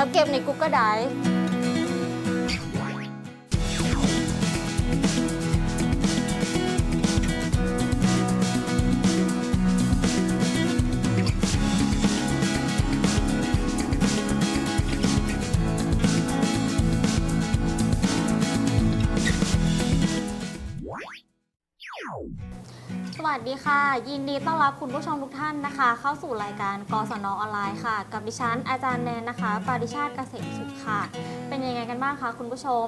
แล้วเก็บใน Google Drive ยินดีต้อนรับคุณผู้ชมทุกท่านนะคะ เข้าสู่รายการกศนออนไลน์ค่ะ กับดิฉันอาจารย์แนนนะคะ ปาริชาติเกษมสุขค่ะ เป็นยังไงกันบ้างคะคุณผู้ชม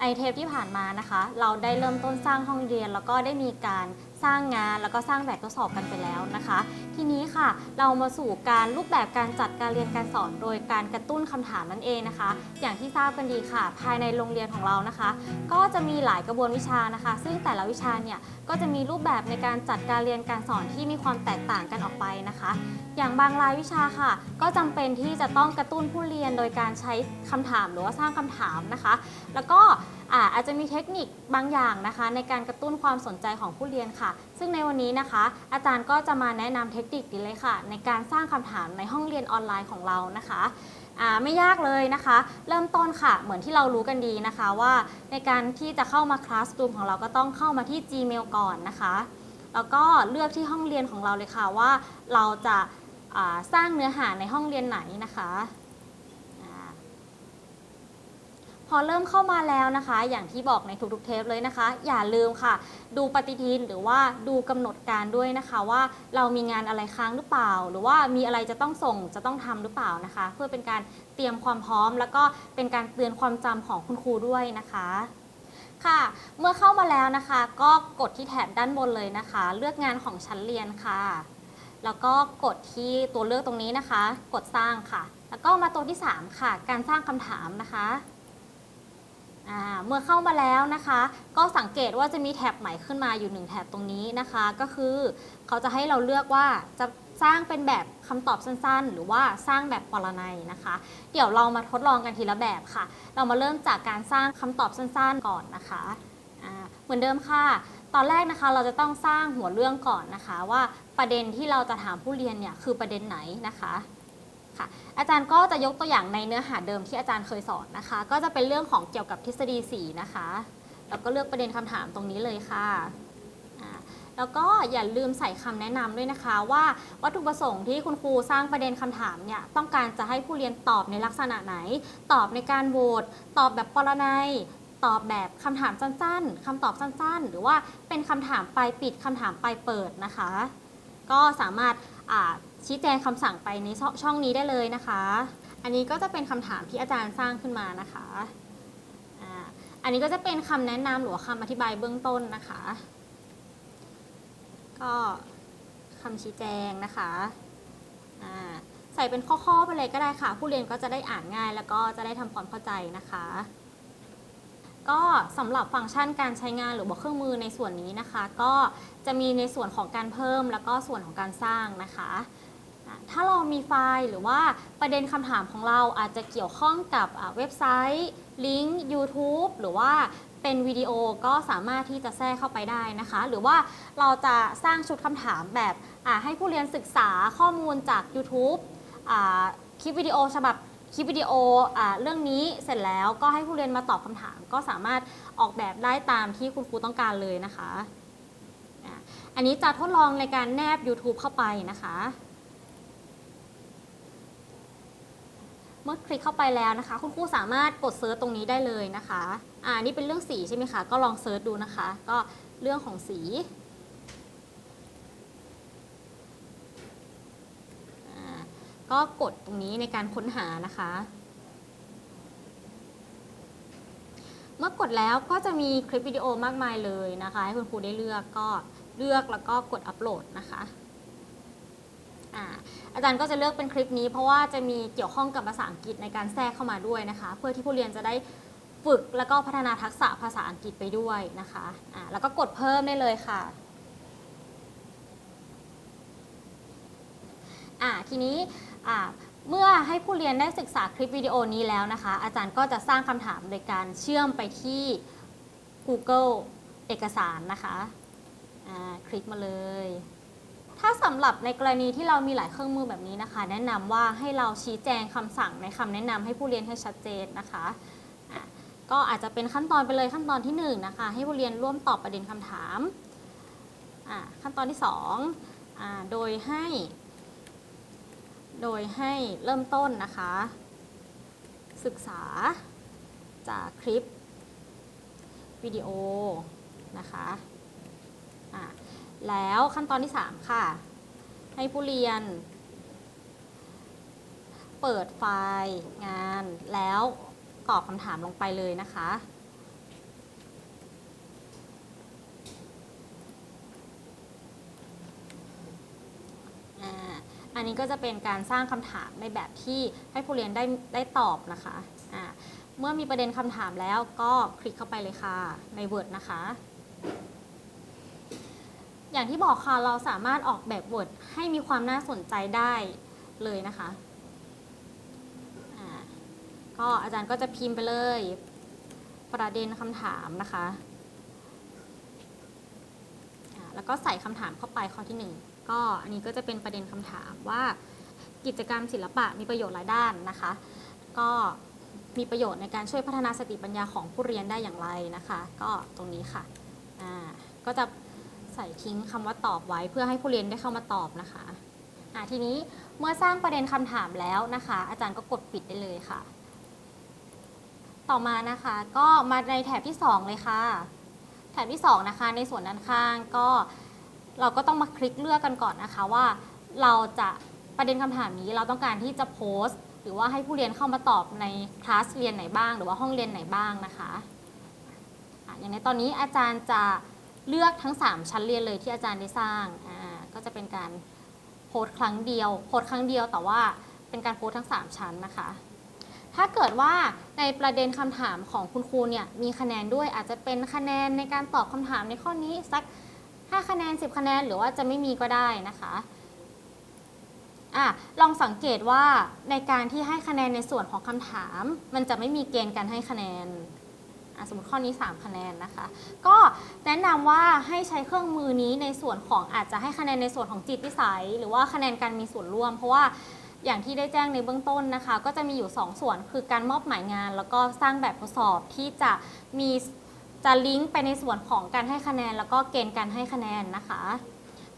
ในเทปที่ผ่านมานะคะ เราได้เริ่มต้นสร้างห้องเรียน แล้วก็ได้มีการ สร้างงานแล้วก็สร้างแบบทดสอบกันไปแล้วนะคะ ทีนี้ค่ะเรามาสู่การรูปแบบการจัดการเรียนการสอน โดยการกระตุ้นคำถามนั่นเองนะคะ อย่างที่ทราบกันดีค่ะ ภายในโรงเรียนของเรานะคะ ก็จะมีหลายกระบวนวิชานะคะ ซึ่งแต่ละวิชาเนี่ยก็จะมีรูปแบบในการจัดการเรียนการสอนที่มีความแตกต่างกันออกไปนะคะ อย่างบางรายวิชาค่ะ ก็จำเป็นที่จะต้องกระตุ้นผู้เรียนโดยการใช้คำถามหรือว่าสร้างคำถามนะคะ แล้วก็ อาอาจจะมีเทคนิคบางอย่างนะคะ ในการกระตุ้นความสนใจของผู้เรียนค่ะ ซึ่งในวันนี้นะคะ อาจารย์ก็จะมาแนะนำเทคนิคนี้เลยค่ะ ในการสร้างคำถามในห้องเรียนออนไลน์ของเรานะคะไม่ยากเลยนะคะ เริ่มต้นค่ะ เหมือนที่เรารู้กันดีนะคะว่าในการที่จะเข้ามาคลาส r o ูมของเราก็ต้องเข้ามาที่ Gmail ก่อนนะคะ แล้วก็เลือกที่ห้องเรียนของเราเลยค่ะว่าเราจะาสร้างเนื้อหาในห้องเรียนไหนนะคะอ่า พอเริ่มเข้ามาแล้วนะคะ อย่างที่บอกในทุกๆเทปเลยนะคะ อย่าลืมค่ะ ดูปฏิทินหรือว่าดูกำหนดการด้วยนะคะว่าเรามีงานอะไรค้างหรือเปล่า หรือว่ามีอะไรจะต้องส่งจะต้องทำหรือเปล่านะคะ เพื่อเป็นการเตรียมความพร้อม แล้วก็เป็นการเตือนความจำของคุณครูด้วยนะคะค่ะ เมื่อเข้ามาแล้วนะคะ ก็กดที่แถบด้านบนเลยนะคะ เลือกงานของชั้นเรียนค่ะ แล้วก็กดที่ตัวเลือกตรงนี้นะคะ กดสร้างค่ะ แล้วก็มาตัวที่ 3 ค่ะ การสร้างคำถามนะคะ เมื่อเข้ามาแล้วนะคะ ก็สังเกตว่าจะมีแถบใหม่ขึ้นมาอยู่หนึ่งแถบตรงนี้นะคะ ก็คือเขาจะให้เราเลือกว่าจะสร้างเป็นแบบคำตอบสั้นๆ หรือว่าสร้างแบบปรนัยนะคะ เดี๋ยวเรามาทดลองกันทีละแบบค่ะ เรามาเริ่มจากการสร้างคำตอบสั้นๆ ก่อนนะคะเหมือนเดิมค่ะ ตอนแรกนะคะเราจะต้องสร้างหัวเรื่องก่อนนะคะ ว่าประเด็นที่เราจะถามผู้เรียนเนี่ยคือประเด็นไหนนะคะ ค่ะ อาจารย์ก็จะยกตัวอย่างในเนื้อหาเดิมที่อาจารย์เคยสอนนะคะ ก็จะเป็นเรื่องของเกี่ยวกับทฤษฎีสีนะคะ แล้วก็เลือกประเด็นคำถามตรงนี้เลยค่ะแล้วก็อย่าลืมใส่คำแนะนำด้วยนะคะ ว่าวัตถุประสงค์ที่คุณครูสร้างประเด็นคำถามเนี่ยต้องการจะให้ผู้เรียนตอบในลักษณะไหน ตอบในการโหวตตอบแบบปรนัยตอบแบบคำถามสั้นๆคำตอบสั้นๆ หรือว่าเป็นคำถามปลายปิดคำถามปลายเปิดนะคะ ก็สามารถ ชี้แจงคำสั่งไปในช่องนี้ได้เลยนะคะ อันนี้ก็จะเป็นคำถามที่อาจารย์สร้างขึ้นมานะคะอันนี้ก็จะเป็นคำแนะนำหรือคำอธิบายเบื้องต้นนะคะ ก็คำชี้แจงนะคะใส่เป็นข้อๆไปเลยก็ได้ค่ะ ผู้เรียนก็จะได้อ่านง่าย แล้วก็จะได้ทำความเข้าใจนะคะ ก็สำหรับฟังก์ชันการใช้งานหรือว่าเครื่องมือในส่วนนี้นะคะ ก็จะมีในส่วนของการเพิ่มแล้วก็ส่วนของการสร้างนะคะ ถ้าเรามีไฟล์หรือว่าประเด็นคำถามของเราอาจจะเกี่ยวข้องกับเว็บไซต์ ลิงก์ YouTube หรือว่าเป็นวิดีโอก็สามารถที่จะแทรกเข้าไปได้นะคะ หรือว่าเราจะสร้างชุดคำถามแบบให้ผู้เรียนศึกษาข้อมูลจาก YouTube คลิปวิดีโอฉบับคลิปวิดีโออเรื่องนี้เสร็จแล้วก็ให้ผู้เรียนมาตอบคำถาม ก็สามารถออกแบบได้ตามที่คุณครูต้องการเลยนะคะอะอันนี้จะทดลองในการแนบ YouTube เข้าไปนะคะ เมื่อคลิกเข้าไปแล้วนะคะ คุณครูสามารถกดเซิร์ชตรงนี้ได้เลยนะคะอ่านี่เป็นเรื่องสีใช่ไหมคะ ก็ลองเซิร์ชดูนะคะ ก็เรื่องของสีก็กดตรงนี้ในการค้นหานะคะ เมื่อกดแล้วก็จะมีคลิปวิดีโอมากมายเลยนะคะ ให้คุณครูได้เลือกก็เลือกแล้วก็กดอัปโหลดนะคะ อ่าอาจารย์ก็จะเลือกเป็นคลิปนี้ เพราะว่าจะมีเกี่ยวข้องกับภาษาอังกฤษในการแทรกเข้ามาด้วยนะคะ เพื่อที่ผู้เรียนจะได้ฝึกแล้วก็พัฒนาทักษะภาษาอังกฤษไปด้วยนะคะอ่าแล้วก็กดเพิ่มได้เลยค่ะอ่าทีนี้อ่าเมื่อให้ผู้เรียนได้ศึกษาคลิปวิดีโอนี้แล้วนะคะ อาจารย์ก็จะสร้างคำถามโดยการเชื่อมไปที่ Google เอกสารนะคะ คลิกมาเลย ถ้าสำหรับในกรณีที่เรามีหลายเครื่องมือแบบนี้นะคะ แนะนำว่าให้เราชี้แจงคำสั่งในคำแนะนำให้ผู้เรียนให้ชัดเจนนะคะะก็อาจจะเป็นขั้นตอนไปเลยขั้นตอนที่1นงนะคะ ให้ผู้เรียนร่วมตอบประเด็นคำถาม ขั้นตอนที่2อ่าโดยให้ โดยให้เริ่มต้นนะคะ ศึกษาจากคลิปวิดีโอนะคะะ แล้วขั้นตอนที่ 3 ค่ะ ให้ผู้เรียน เปิดไฟล์งานแล้วตอบคำถามลงไปเลยนะคะ อันนี้ก็จะเป็นการสร้างคำถามในแบบที่ให้ผู้เรียนได้ได้ตอบนะคะอ่าเมื่อมีประเด็นคำถามแล้วก็คลิกเข้าไปเลยค่ะใน Word นะคะ อย่างที่บอกค่ะเราสามารถออกแบบ Word ให้มีความน่าสนใจได้เลยนะคะก็อาจารย์ก็จะพิมพ์ไปเลย ประเด็นคำถามนะคะ แล้วก็ใส่คำถามเข้าไปข้อที่หนึ่งก็อันนี้ก็จะเป็นประเด็นคำถามว่า กิจกรรมศิลปะมีประโยชน์หลายด้านนะคะ ก็มีประโยชน์ในการช่วยพัฒนาสติปัญญาของผู้เรียนได้อย่างไรนะคะ ก็ตรงนี้ค่ะก็จะ ใส่ทิ้งคำว่าตอบไว้เพื่อให้ผู้เรียนได้เข้ามาตอบนะคะอ่าทีนี้เมื่อสร้างประเด็นคำถามแล้วนะคะ อาจารย์ก็กดปิดได้เลยค่ะ ต่อมานะคะก็มาในแถบที่ 2 เลยค่ะ แถบที่ 2 นะคะ ในส่วนด้านข้างก็เราก็ต้องมาคลิกเลือกกันก่อนนะคะว่าเราจะประเด็นคำถามนี้เราต้องการที่จะโพสต์ หรือว่าให้ผู้เรียนเข้ามาตอบในคลาสเรียนไหนบ้าง หรือว่าห้องเรียนไหนบ้างนะคะอย่างในตอนนี้อาจารย์จะ เลือกทั้ง 3 ชั้นเรียนเลยที่อาจารย์ได้สร้างอ่าก็จะเป็นการโพสต์ครั้งเดียวโพสต์ครั้งเดียวแต่ว่าเป็นการโพสต์ทั้ง 3 ชั้นนะคะ ถ้าเกิดว่าในประเด็นคำถามของคุณครูเนี่ยมีคะแนนด้วยอาจจะเป็นคะแนนในการตอบคำถามในข้อนี้สัก 5 คะแนน 10 คะแนน หรือว่าจะไม่มีก็ได้นะคะอะลองสังเกตว่าในการที่ให้คะแนนในส่วนของคำถาม มันจะไม่มีเกณฑ์การให้คะแนน สมมติข้อนี้ 3 คะแนนนะคะ ก็แนะนำว่าให้ใช้เครื่องมือนี้ในส่วนของอาจจะให้คะแนนในส่วนของจิตวิสัย หรือว่าคะแนนการมีส่วนร่วม เพราะว่าอย่างที่ได้แจ้งในเบื้องต้นนะคะ ก็จะมีอยู่ 2 ส่วนคือการมอบหมายงาน แล้วก็สร้างแบบทดสอบที่จะมีจะลิงก์ไปในส่วนของการให้คะแนน แล้วก็เกณฑ์การให้คะแนนนะคะ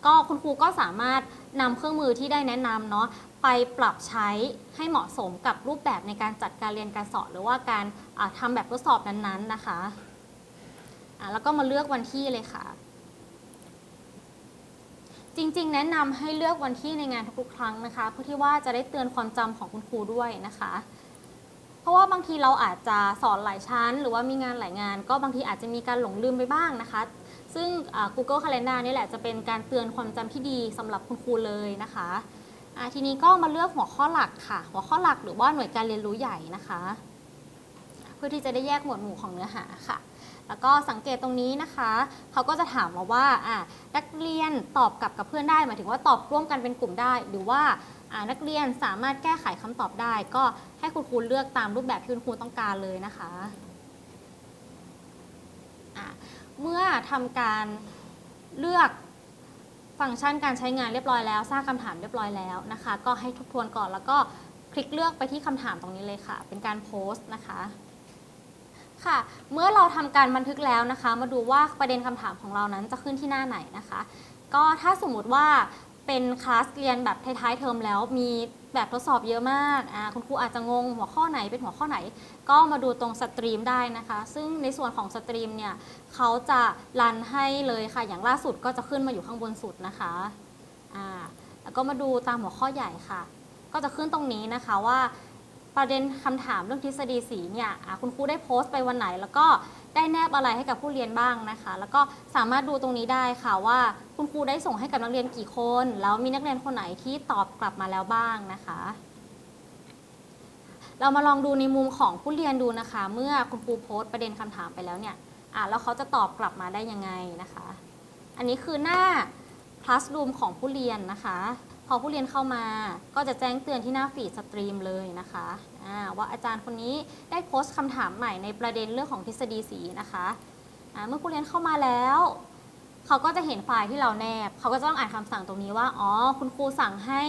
ก็คุณครูก็สามารถนำเครื่องมือที่ได้แนะนำเนาะไปปรับใช้ให้เหมาะสมกับรูปแบบในการจัดการเรียนการสอนหรือว่าการอ่าทำแบบทดสอบนั้นๆนะคะอ่าแล้วก็มาเลือกวันที่เลยค่ะ จริงๆ แนะนำให้เลือกวันที่ในงานทุกๆครั้งนะคะ เพื่อที่ว่าจะได้เตือนความจำของคุณครูด้วยนะคะเพราะว่าบางทีเราอาจจะสอนหลายชั้น หรือว่ามีงานหลายงาน ก็บางทีอาจจะมีการหลงลืมไปบ้างนะคะ ซึ่ง Google Calendar นี่แหละจะเป็นการเตือนความจำที่ดีสำหรับคุณครูเลยนะคะอ่าทีนี้ก็มาเลือกหัวข้อหลักค่ะ หัวข้อหลักหรือว่าหน่วยการเรียนรู้ใหญ่นะคะ เพื่อที่จะได้แยกหมวดหมู่ของเนื้อหาค่ะ แล้วก็สังเกตตรงนี้นะคะเขาก็จะถามมาว่าอ่านักเรียนตอบกลับกับเพื่อนได้หมายถึงว่าตอบร่วมกันเป็นกลุ่มได้ หรือว่าอ่านักเรียนสามารถแก้ไขคำตอบได้ ก็ให้คุณครูเลือกตามรูปแบบที่คุณครูต้องการเลยนะคะ เมื่อทำการเลือกฟังก์ชันการใช้งานเรียบร้อยแล้ว สร้างคำถามเรียบร้อยแล้วนะคะ ก็ให้ทบทวนก่อนแล้วก็คลิกเลือกไปที่คำถามตรงนี้เลยค่ะ เป็นการโพสต์นะคะค่ะเมื่อเราทำการบันทึกแล้วนะคะ มาดูว่าประเด็นคำถามของเรานั้นจะขึ้นที่หน้าไหนนะคะ ก็ถ้าสมมุติว่า เป็นคลาสเรียนแบบท้ายๆเทอมแล้วมีแบบทดสอบเยอะมากคุณครูอาจจะงงหัวข้อไหนเป็นหัวข้อไหน ก็มาดูตรงสตรีมได้นะคะ ซึ่งในส่วนของสตรีมเนี่ยเขาจะรันให้เลยค่ะ อย่างล่าสุดก็จะขึ้นมาอยู่ข้างบนสุดนะคะแล้วก็มาดูตามหัวข้อใหญ่ค่ะ ก็จะขึ้นตรงนี้นะคะว่า ประเด็นคำถามเรื่องทฤษฎีสีเนี่ยคุณครูได้โพสต์ไปวันไหน แล้วก็ได้แนบอะไรให้กับผู้เรียนบ้างนะคะ แล้วก็สามารถดูตรงนี้ได้ค่ะว่าคุณครูได้ส่งให้กับนักเรียนกี่คน แล้วมีนักเรียนคนไหนที่ตอบกลับมาแล้วบ้างนะคะ เรามาลองดูในมุมของผู้เรียนดูนะคะ เมื่อคุณครูโพสต์ประเด็นคำถามไปแล้วเนี่ยอะแล้วเขาจะตอบกลับมาได้ยังไงนะคะ อันนี้คือหน้า Classroom ของผู้เรียนนะคะ พอผู้เรียนเข้ามาก็จะแจ้งเตือนที่หน้าฟีดสตรีมเลยนะคะว่าอาจารย์คนนี้ได้โพสต์คำถามใหม่ในประเด็นเรื่องของทฤษฎีสีนะคะเมื่อผู้เรียนเข้ามาแล้วเขาก็จะเห็นไฟล์ที่เราแนบ เขาก็จะต้องอ่านคำสั่งตรงนี้ว่า อ๋อ คุณครูสั่งให้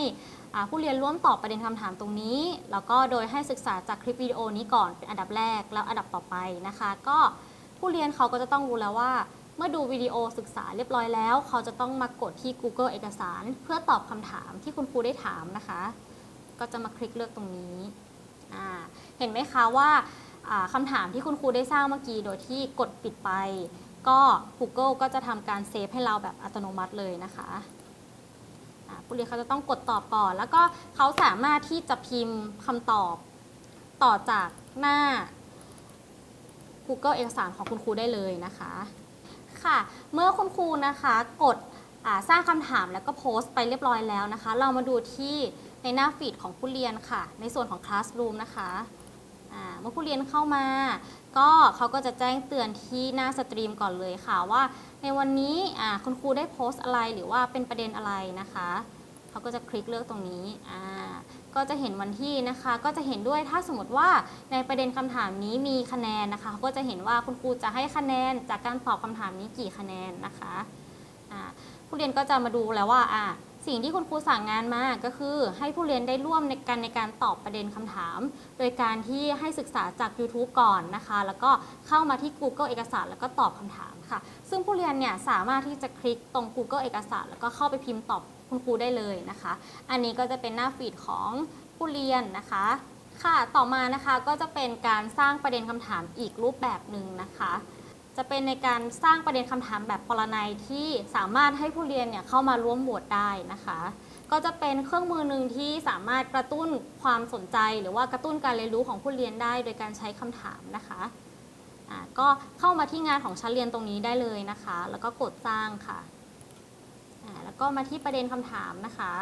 ผู้เรียนร่วมตอบประเด็นคำถามตรงนี้ แล้วก็โดยให้ศึกษาจากคลิปวิดีโอนี้ก่อนเป็นอันดับแรก แล้วอันดับต่อไปนะคะ ก็ผู้เรียนเขาก็จะต้องรู้แล้วว่า เมื่อดูวิดีโอศึกษาเรียบร้อยแล้ว เขาจะต้องมากดที่ Google เอกสาร เพื่อตอบคำถามที่คุณครูได้ถามนะคะ ก็จะมาคลิกเลือกตรงนี้ เห็นไหมคะว่าคำถามที่คุณครูได้สร้างเมื่อกี้โดยที่กดปิดไป ก็ Google ก็จะทำการเซฟให้เราแบบอัตโนมัติเลยนะคะผู้เรียนเขาจะต้องกดตอบก่อน แล้วก็เขาสามารถที่จะพิมพ์คำตอบต่อจากหน้า Google เอกสารของคุณครูได้เลยนะคะ ค่ะ เมื่อคุณครูนะคะกดสร้างคำถามแล้วก็โพสต์ไปเรียบร้อยแล้วนะคะ เรามาดูที่ในหน้าฟีดของผู้เรียนค่ะ ในส่วนของ Classroom นะคะเมื่อผู้เรียนเข้ามา ก็เขาก็จะแจ้งเตือนที่หน้าสตรีมก่อนเลยค่ะว่า ในวันนี้คุณครูได้โพสต์อะไรหรือว่าเป็นประเด็นอะไรนะคะ เขาก็จะคลิกเลือกตรงนี้อ่าก็จะเห็นวันที่นะคะ ก็จะเห็นด้วยถ้าสมมติว่าในประเด็นคำถามนี้มีคะแนนนะคะเขาก็จะเห็นว่าคุณครูจะให้คะแนนจากการตอบคำถามนี้กี่คะแนนนะคะอ่าผู้เรียนก็จะมาดูแล้วว่าอ่าสิ่งที่คุณครูสั่งงานมาก็คือให้ผู้เรียนได้ร่วมในการในการตอบประเด็นคำถาม โดยการที่ให้ศึกษาจาก YouTube ก่อนนะคะ แล้วก็เข้ามาที่ Google เอกสาร แล้วก็ตอบคำถามค่ะ ซึ่งผู้เรียนเนี่ยสามารถที่จะคลิกตรง Google เอกสาร แล้วก็เข้าไปพิมพ์ตอบ คุณครูได้เลยนะคะ อันนี้ก็จะเป็นหน้าฟีดของผู้เรียนนะคะ ค่ะต่อมานะคะก็จะเป็นการสร้างประเด็นคำถามอีกรูปแบบหนึ่งนะคะจะเป็นในการสร้างประเด็นคำถามแบบปรนัยที่สามารถให้ผู้เรียนเนี่ยเข้ามาร่วมโหวตได้นะคะ ก็จะเป็นเครื่องมือหนึ่งที่สามารถกระตุ้นความสนใจ หรือว่ากระตุ้นการเรียนรู้ของผู้เรียนได้ โดยการใช้คำถามนะคะก็เข้ามาที่งานของชั้นเรียนตรงนี้ได้เลยนะคะ แล้วก็กดสร้างค่ะ อ่าแล้วก็มาที่ประเด็นคำถามนะคะ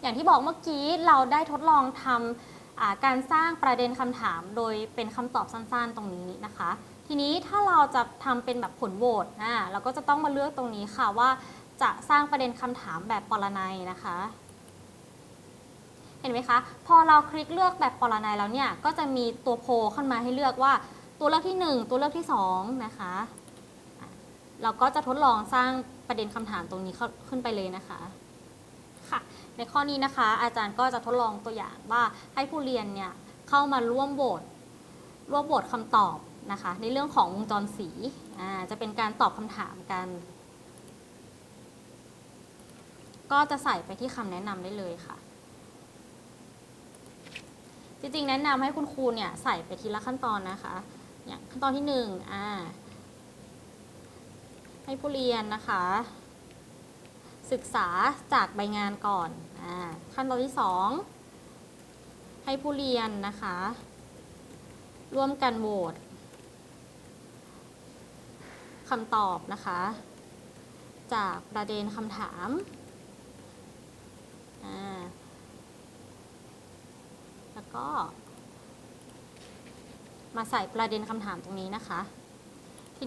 อย่างที่บอกเมื่อกี้เราได้ทดลองทำอ่าการสร้างประเด็นคำถาม โดยเป็นคำตอบสั้นๆ ตรงนี้นะคะ ทีนี้ถ้าเราจะทำเป็นแบบผลโหวตอ่าเราก็จะต้องมาเลือกตรงนี้ค่ะว่าจะสร้างประเด็นคำถามแบบปรนัยนะคะ เห็นไหมคะ พอเราคลิกเลือกแบบปรนัยแล้วเนี่ย ก็จะมีตัวโพขึ้นมาให้เลือกว่าตัวเลือกที่ 1 ตัวเลือกที่2นะคะ เราก็จะทดลองสร้างประเด็นคำถามตรงนี้ขึ้นไปเลยนะคะค่ะ ในข้อนี้นะคะ อาจารย์ก็จะทดลองตัวอย่างว่าให้ผู้เรียนเนี่ยเข้ามาร่วมโหวตร่วมโหวตคำตอบนะคะ ในเรื่องของวงจรสีจะเป็นการตอบคำถามกัน ก็จะใส่ไปที่คำแนะนำได้เลยค่ะ จริงๆ แนะนำให้คุณครูเนี่ยใส่ไปทีละขั้นตอนนะคะ อย่างขั้นตอนที่หนึ่งอ่า ให้ผู้เรียนนะคะ ศึกษาจากใบงานก่อนอขั้นตอนที่ 2 ให้ผู้เรียนนะคะ ร่วมกันโหวตคำตอบนะคะ จากประเด็นคำถามแล้วก็มาใส่ประเด็นคำถามตรงนี้นะคะ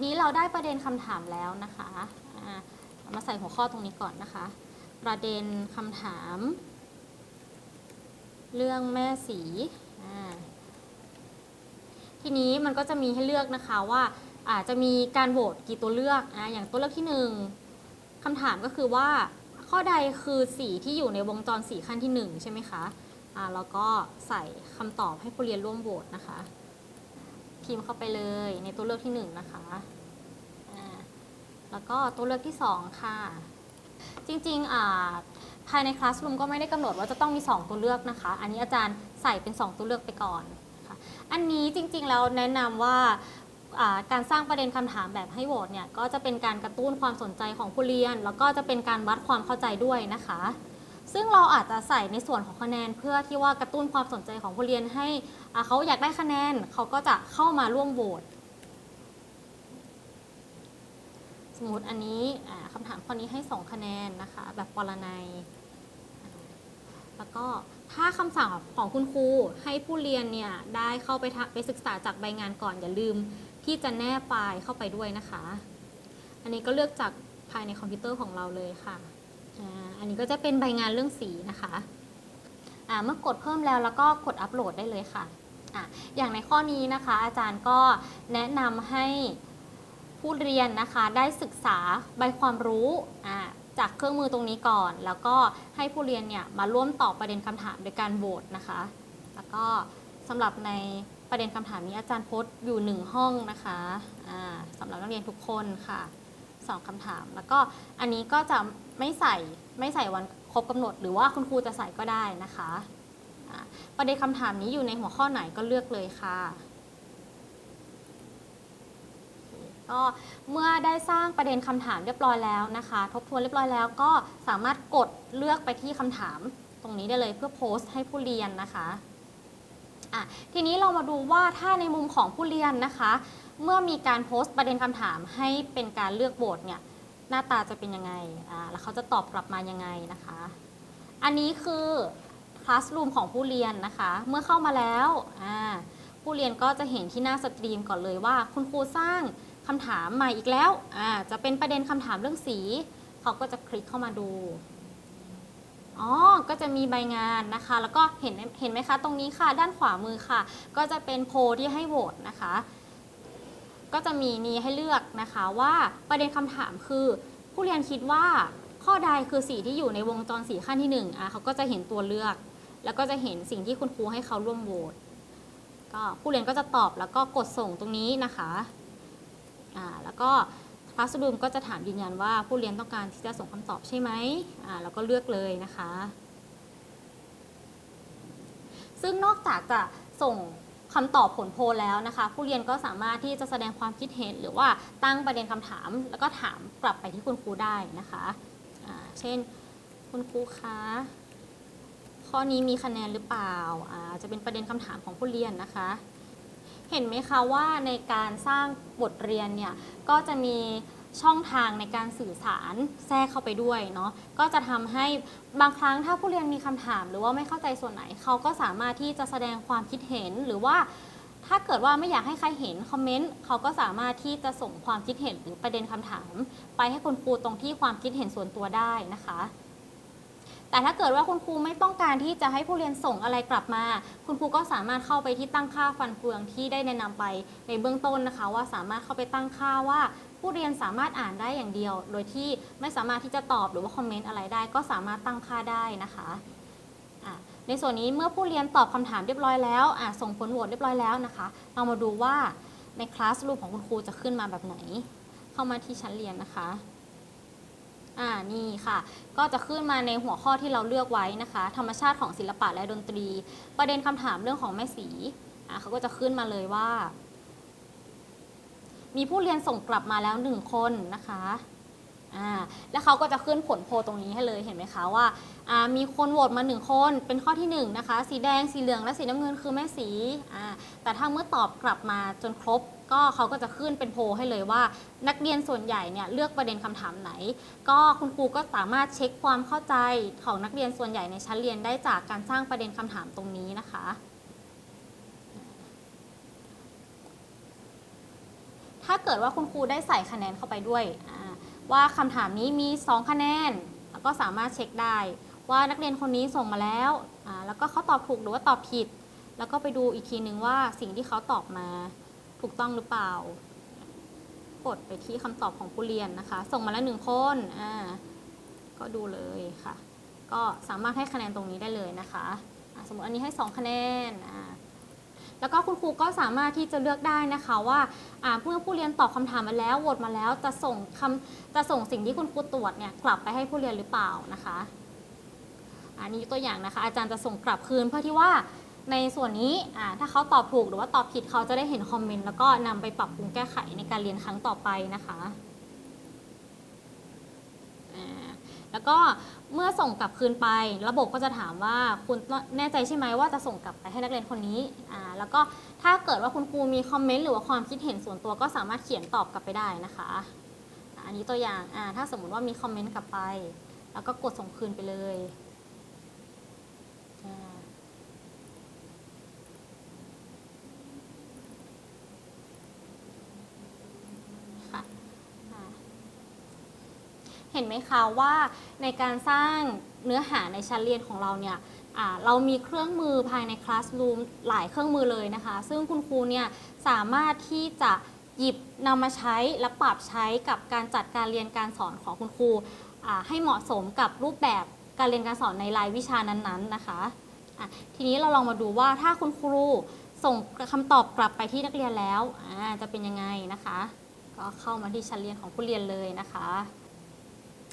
ทีนี้เราได้ประเด็นคำถามแล้วนะคะามาใส่หัวข้อตรงนี้ก่อนนะคะ ประเด็นคำถาม เรื่องแม่สีทีนี้มันก็จะมีให้เลือกนะคะว่าอาจจะมีการโหวตกี่ตัวเลือกออย่างตัวเลือกที่หนึ่งคำถามก็คือว่าข้อใดคือสีที่อยู่ในวงจรสีขั้นที่หนึ่งใช่ไหมคะอ่าแล้วก็ใส่คำตอบให้ผู้เรียนร่วมโหวตนะคะ พิมพ์เข้าไปเลยในตัวเลือกที่หนึ่งนะคะแล้วก็ตัวเลือกที่ 2 ค่ะ จริงๆอ่าภายในคลาส o ูมก็ไม่ได้กำหนดว่าจะต้องมี 2 ตัวเลือกนะคะ อันนี้อาจารย์ใส่เป็น 2 ตัวเลือกไปก่อนค่ะอันนี้จริงๆแล้วแนะนำว่าการสร้างประเด็นคำถามแบบให้โหวตเนี่ยก็จะเป็นการกระตุ้นความสนใจของผู้เรียน แล้วก็จะเป็นการวัดความเข้าใจด้วยนะคะ ซึ่งเราอาจจะใส่ในส่วนของคะแนนเพื่อที่ว่ากระตุ้นความสนใจของผู้เรียนให้เขาอยากได้คะแนนเขาก็จะเข้ามาร่วมโหวตสมมติอันนี้อ่าคำถามข้อนี้ให้ 2 คะแนนนะคะแบบปรนัย แล้วก็ถ้าคำสั่งของคุณครูให้ผู้เรียนเนี่ยได้เข้าไปไปศึกษาจากใบงานก่อนอย่าลืมที่จะแนบไฟล์เข้าไปด้วยนะคะ อันนี้ก็เลือกจากภายในคอมพิวเตอร์ของเราเลยค่ะ อันนี้ก็จะเป็นใบงานเรื่องสีนะคะอ่าเมื่อกดเพิ่มแล้วแล้วก็กดอัปโหลดได้เลยค่ะอะ อย่างในข้อนี้นะคะ อาจารย์ก็แนะนำให้ผู้เรียนนะคะได้ศึกษาใบความรู้อ่าจากเครื่องมือตรงนี้ก่อน แล้วก็ให้ผู้เรียนเนี่ยมาร่วมตอบประเด็นคำถามโดยการโหวตนะคะ แล้วก็สำหรับในประเด็นคำถามนี้อาจารย์โพสต์อยู่หนึ่งห้องนะคะอ่าสำหรับนักเรียนทุกคนค่ะ สองคำถาม แล้วก็อันนี้ก็จะไม่ใส่ไม่ใส่วันครบกำหนด หรือว่าคุณครูจะใส่ก็ได้นะคะประเด็นคำถามนี้อยู่ในหัวข้อไหนก็เลือกเลยค่ะ ก็เมื่อได้สร้างประเด็นคำถามเรียบร้อยแล้วนะคะ ทบทวนเรียบร้อยแล้วก็สามารถกดเลือกไปที่คำถามตรงนี้ได้เลยเพื่อโพสต์ให้ผู้เรียนนะคะะทีนี้เรามาดูว่าถ้าในมุมของผู้เรียนนะคะ เมื่อมีการโพสต์ประเด็นคำถามให้เป็นการเลือกโบทเนี่ยหน้าตาจะเป็นยังไงอ่าแล้วเขาจะตอบกลับมายังไงนะคะ อันนี้คือคลาส o ูมของผู้เรียนนะคะ เมื่อเข้ามาแล้วอ่าผู้เรียนก็จะเห็นที่หน้าสตรีมก่อนเลยว่า คุณครูสร้างคำถามใหม่อีกแล้วอ่าจะเป็นประเด็นคำถามเรื่องสี เขาก็จะคลิกเข้ามาดูอ๋อ ก็จะมีใบงานนะคะ แล้วก็เห็นเห็นไหมคะ ตรงนี้ค่ะ ด้านขวามือค่ะ ก็จะเป็นโพลที่ให้โหวตนะคะ ก็จะมีมีให้เลือกนะคะว่าประเด็นคำถามคือ ผู้เรียนคิดว่าข้อใดคือสีที่อยู่ในวงจรสีขั้นที่1อะเขาก็จะเห็นตัวเลือก แล้วก็จะเห็นสิ่งที่คุณครูให้เขาร่วมโหวตก็ผู้เรียนก็จะตอบแล้วก็กดส่งตรงนี้นะคะอ่าแล้วก็คลาสรูมก็จะถามยืนยันว่าผู้เรียนต้องการที่จะส่งคำตอบใช่ไหมอ่าแล้วก็เลือกเลยนะคะ ซึ่งนอกจากจะส่ง คำตอบผลโพลแล้วนะคะ ผู้เรียนก็สามารถที่จะแสดงความคิดเห็น หรือว่าตั้งประเด็นคำถาม แล้วก็ถามกลับไปที่คุณครูได้นะคะอ่าเช่นคุณครูคะข้อนี้มีคะแนนหรือเปล่าอาจะเป็นประเด็นคำถามของผู้เรียนนะคะ เห็นไหมคะว่าในการสร้างบทเรียนเนี่ยก็จะมี ช่องทางในการสื่อสารแทรกเข้าไปด้วยเนาะก็จะทำให้บางครั้งถ้าผู้เรียนมีคำถาม หรือว่าไม่เข้าใจส่วนไหน เขาก็สามารถที่จะแสดงความคิดเห็นหรือว่าถ้าเกิดว่าไม่อยากให้ใครเห็นคอมเมนต์เขาก็สามารถที่จะส่งความคิดเห็นหรือประเด็นคำถาม ไปให้คุณครูตรงที่ความคิดเห็นส่วนตัวได้นะคะ แต่ถ้าเกิดว่าคุณครูไม่ต้องการที่จะให้ผู้เรียนส่งอะไรกลับมา คุณครูก็สามารถเข้าไปที่ตั้งค่าฟันเฟืองที่ได้แนะนำไปในเบื้องต้นนะคะ ว่าสามารถเข้าไปตั้งค่าว่า ผู้เรียนสามารถอ่านได้อย่างเดียว โดยที่ไม่สามารถที่จะตอบหรือว่าคอมเมนต์อะไรได้ ก็สามารถตั้งค่าได้นะคะะในส่วนนี้เมื่อผู้เรียนตอบคำถามเรียบร้อยแล้วส่งผลโหวตเรียบร้อยแล้วนะคะ เรามาดูว่าในคลาสรูปของคุณครูจะขึ้นมาแบบไหน เข้ามาที่ชั้นเรียนนะคะอ่านี่ค่ะ ก็จะขึ้นมาในหัวข้อที่เราเลือกไว้นะคะ ธรรมชาติของศิลปะและดนตรี ประเด็นคำถามเรื่องของแม่สีอ่าเขาก็จะขึ้นมาเลยว่า มีผู้เรียนส่งกลับมาแล้วหนึ่งคนนะคะอ่าแล้วเขาก็จะขึ้นผลโพลตรงนี้ให้เลยเห็นไหมคะว่าอ่ามีคนโหวตมาหนึ่งคนเป็นข้อที่หนึ่งนะคะ สีแดงสีเหลืองและสีน้ำเงินคือแม่สีอ่าแต่ถ้าเมื่อตอบกลับมาจนครบ ก็เขาก็จะขึ้นเป็นโพลให้เลยว่า นักเรียนส่วนใหญ่เนี่ยเลือกประเด็นคำถามไหน ก็คุณครูก็สามารถเช็คความเข้าใจของนักเรียนส่วนใหญ่ในชั้นเรียนได้จากการสร้างประเด็นคำถามตรงนี้นะคะ ถ้าเกิดว่าคุณครูได้ใส่คะแนนเข้าไปด้วยอ่าว่าคำถามนี้มี 2 คะแนน แล้วก็สามารถเช็คได้ ว่านักเรียนคนนี้ส่งมาแล้ว แล้วก็เขาตอบถูกหรือว่าตอบผิด แล้วก็ไปดูอีกทีนึงว่าสิ่งที่เขาตอบมาถูกต้องหรือเปล่า กดไปที่คำตอบของผู้เรียนนะคะ ส่งมาแล้วหนึ่งคนก็ดูเลยค่ะ ก็สามารถให้คะแนนตรงนี้ได้เลยนะคะ สมมติอันนี้ให้ 2 คะแนนอ่า แล้วก็คุณครูก็สามารถที่จะเลือกได้นะคะว่าเมื่อผู้เรียนตอบคำถามมาแล้วโหวตมาแล้วจะส่งคำจะส่งสิ่งที่คุณครูตรวจเนี่ยกลับไปให้ผู้เรียนหรือเปล่านะคะอันนี้ตัวอย่างนะคะ อาจารย์จะส่งกลับคืนเพื่อที่ว่าในส่วนนี้ถ้าเขาตอบถูกหรือว่าตอบผิดเขาจะได้เห็นคอมเมนต์แล้วก็นำไปปรับปรุงแก้ไขในการเรียนครั้งต่อไปนะคะอ่า แล้วก็เมื่อส่งกลับคืนไป ระบบก็จะถามว่าคุณแน่ใจใช่ไหมว่าจะส่งกลับไปให้นักเรียนคนนี้อ่าแล้วก็ถ้าเกิดว่าคุณครูมีคอมเมนต์หรือว่าความคิดเห็นส่วนตัวก็สามารถเขียนตอบกลับไปได้นะคะ อันนี้ตัวอย่างอ่าถ้าสมมติว่ามีคอมเมนต์กลับไป แล้วก็กดส่งคืนไปเลยอ่าค่ะอ่า เห็นไหมคะว่าในการสร้างเนื้อหาในชั้นเรียนของเราเนี่ยเรามีเครื่องมือภายในคลาส r ูมหลายเครื่องมือเลยนะคะ ซึ่งคุณครูเนี่ยสามารถที่จะหยิบนำมาใช้และปรับใช้กับการจัดการเรียนการสอนของคุณครูให้เหมาะสมกับรูปแบบการเรียนการสอนในรายวิชานั้นๆนะคะะทีนี้เราลองมาดูว่าถ้าคุณครูส่งคำตอบกลับไปที่นักเรียนแล้วจะเป็นยังไงนะคะ ก็เข้ามาที่ชั้นเรียนของผู้เรียนเลยนะคะ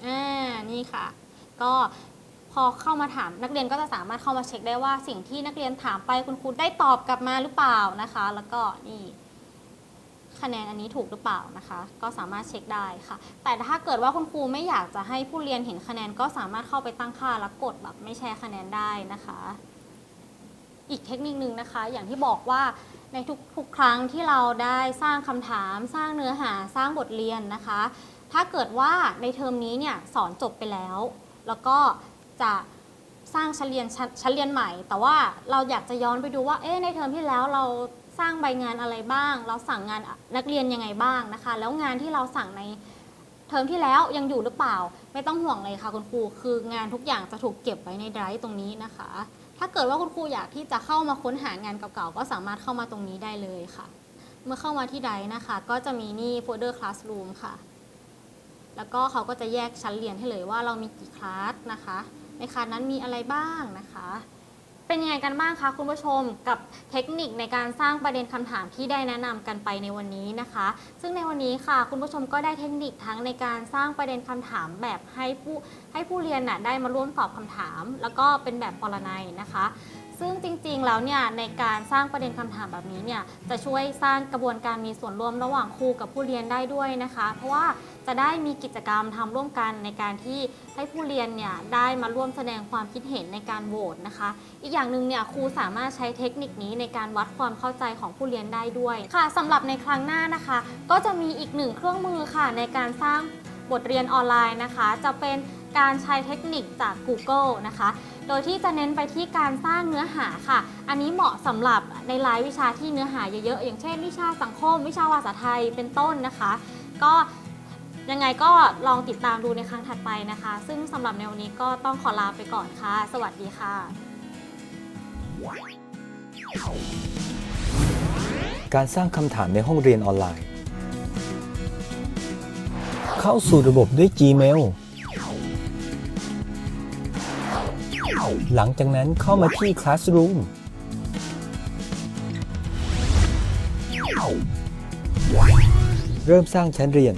อ่านี่ค่ะ ก็พอเข้ามาถามนักเรียนก็จะสามารถเข้ามาเช็คได้ว่าสิ่งที่นักเรียนถามไปคุณครูได้ตอบกลับมาหรือเปล่านะคะ แล้วก็นี่คะแนนอันนี้ถูกหรือเปล่านะคะ ก็สามารถเช็คได้ค่ะ แต่ถ้าเกิดว่าคุณครูไม่อยากจะให้ผู้เรียนเห็นคะแนนก็สามารถเข้าไปตั้งค่าแล้วกดแบบไม่แชร์คะแนนได้นะคะ อีกเทคนิคนึงนะคะ อย่างที่บอกว่าในทุกทุกครั้งที่เราได้สร้างคำถาม สร้างเนื้อหาสร้างบทเรียนนะคะ ถ้าเกิดว่าในเทอมนี้เนี่ยสอนจบไปแล้ว แล้วก็จะสร้างชั้นเรียนชั้นชั้นเรียนใหม่ แต่ว่าเราอยากจะย้อนไปดูว่า เอ๊ะในเทอมที่แล้วเราสร้างใบงานอะไรบ้าง เราสั่งงานนักเรียนยังไงบ้างนะคะ แล้วงานที่เราสั่งในเทอมที่แล้วยังอยู่หรือเปล่า ไม่ต้องห่วงเลยค่ะคุณครู คืองานทุกอย่างจะถูกเก็บไว้ในไดรฟ์ตรงนี้นะคะ ถ้าเกิดว่าคุณครูอยากที่จะเข้ามาค้นหางานเก่าๆ ก็สามารถเข้ามาตรงนี้ได้เลยค่ะ เมื่อเข้ามาที่ไดรฟ์นะคะ ก็จะมีนี่โฟลเดอร์คลาสรูมค่ะ แล้วก็เขาก็จะแยกชั้นเรียนให้เลยว่าเรามีกี่คลาสนะคะ ในคลาสนั้นมีอะไรบ้างนะคะ เป็นยังไงกันบ้างคะคุณผู้ชมกับเทคนิคในการสร้างประเด็นคำถามที่ได้แนะนำกันไปในวันนี้นะคะ ซึ่งในวันนี้ค่ะ คุณผู้ชมก็ได้เทคนิคทั้งในการสร้างประเด็นคำถามแบบให้ผู้ให้ผู้เรียนน่ะได้มาร่วมตอบคำถาม แล้วก็เป็นแบบปรนัยนะคะซึ่งจริงๆ แล้วเนี่ยในการสร้างประเด็นคำถามแบบนี้เนี่ยจะช่วยสร้างกระบวนการมีส่วนร่วมระหว่างครูกับผู้เรียนได้ด้วยนะคะ เพราะว่า จะได้มีกิจกรรมทำร่วมกันในการที่ให้ผู้เรียนเนี่ยได้มาร่วมแสดงความคิดเห็นในการโหวตนะคะ อีกอย่างหนึ่งเนี่ยครูสามารถใช้เทคนิคนี้ในการวัดความเข้าใจของผู้เรียนได้ด้วยค่ะสำหรับในครั้งหน้านะคะ ก็จะมีอีกหนึ่งเครื่องมือค่ะในการสร้างบทเรียนออนไลน์นะคะ จะเป็นการใช้เทคนิคจาก Google นะคะ โดยที่จะเน้นไปที่การสร้างเนื้อหาค่ะ อันนี้เหมาะสำหรับในรายวิชาที่เนื้อหาเยอะๆ อย่างเช่น วิชาสังคม วิชาภาษาไทยเป็นต้นนะคะ ก็ ยังไงก็ลองติดตามดูในครั้งถัดไปนะคะ ซึ่งสำหรับในวันนี้ก็ต้องขอลาไปก่อนค่ะ สวัสดีค่ะ การสร้างคำถามในห้องเรียนออนไลน์ เข้าสู่ระบบด้วย Gmail หลังจากนั้นเข้ามาที่ Classroom เริ่มสร้างชั้นเรียน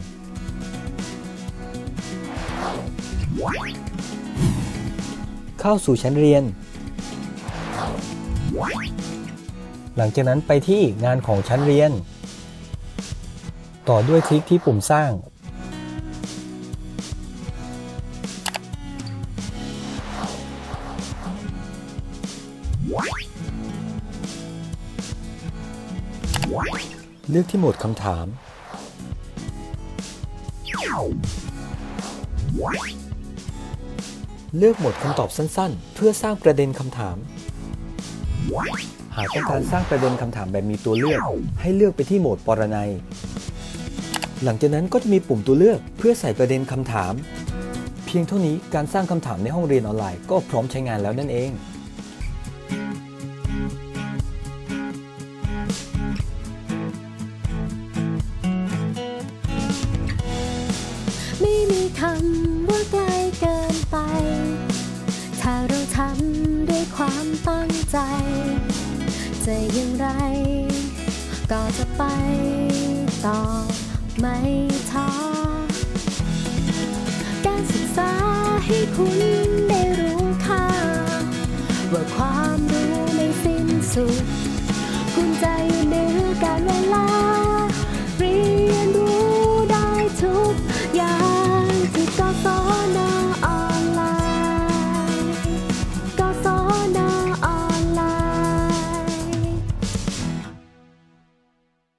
เข้าสู่ชั้นเรียน หลังจากนั้นไปที่งานของชั้นเรียน ต่อด้วยคลิกที่ปุ่มสร้าง เลือกที่โหมดคำถาม เลือกหมดคำตอบสั้นๆ เพื่อสร้างประเด็นคำถาม หากต้องการสร้างประเด็นคำถามแบบมีตัวเลือก ให้เลือกไปที่โหมดปรนัย หลังจากนั้นก็จะมีปุ่มตัวเลือกเพื่อใส่ประเด็นคำถาม เพียงเท่านี้การสร้างคำถามในห้องเรียนออนไลน์ก็พร้อมใช้งานแล้วนั่นเอง ความตั้งใจ จะอย่างไร ก็จะไปต่อไม่ท้อการศึกษาให้คุณได้รู้ค่า ว่าความรู้ไม่สิ้นสุดคุณใจเหนือการเวลา เรียนรู้ได้ทุกอย่างที่ก็ต้อง